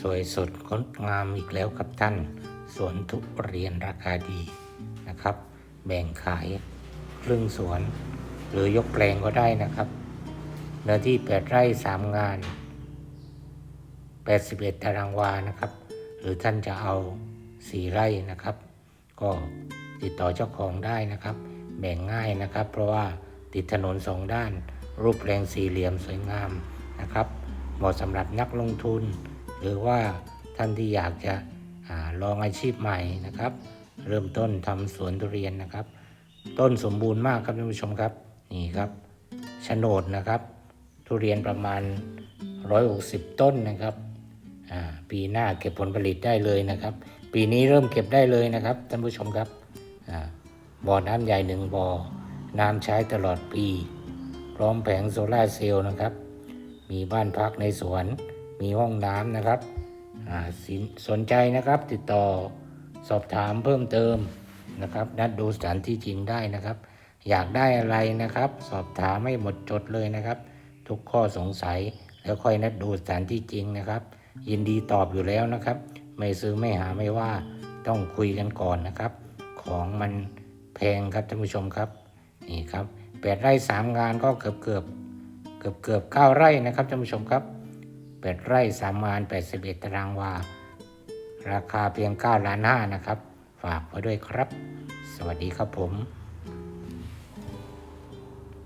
สวยสดงดงามอีกแล้วครับท่าน สวนทุเรียนราคาดีนะครับ แบ่งขายครึ่งสวน หรือยกแปลงก็ได้นะครับ เนื้อที่8ไร่ 3 งาน 81 ตารางวานะครับ หรือท่านจะเอา 4 ไร่นะครับ ก็ติดต่อเจ้าของได้นะครับ แบ่งง่ายนะครับ เพราะว่าติดถนนสองด้าน รูปแปลงสี่เหลี่ยมสวยงามนะครับเหมาะสำหรับนักลงทุน หรือว่าท่านที่อยากจะอลองอาชีพใหม่นะครับ เริ่มต้นทำสวนทุเรียนนะครับ ต้นสมบูรณ์มากครับท่านผู้ชมครับนี่ครับโฉนดนะครับ ทุเรียนประมาณ 160 ต้นนะครับปีหน้าเก็บผลผลิตได้เลยนะครับ ปีนี้เริ่มเก็บได้เลยนะครับท่านผู้ชมครับบ่อน้ำใหญ่หนึ่งบ่อน้ำใช้ตลอดปี พร้อมแผงโซลาร์เซลล์นะครับ มีบ้านพักในสวน มีห้องน้ำนะครับอ่าสินสนใจนะครับติดต่อสอบถามเพิ่มเติมนะครับ นัดดูสถานที่จริงได้นะครับ อยากได้อะไรนะครับ สอบถามไม่หมดจดเลยนะครับ ทุกข้อสงสัยแล้วค่อยนัดดูสถานที่จริงนะครับ ยินดีตอบอยู่แล้วนะครับ ไม่ซื้อไม่หาไม่ว่าต้องคุยกันก่อนนะครับ ของมันแพงครับท่านผู้ชมครับนี่ครับแปดไร่สามงานก็เกือบเกือบเกือบเกือบเก้าไร่นะครับท่านผู้ชมครับ แปดไร่สามานแปดสิบเอ็ดตารางวา ราคาเพียงเก้าล้านห้านะครับ ฝากไว้ด้วยครับ สวัสดีครับผม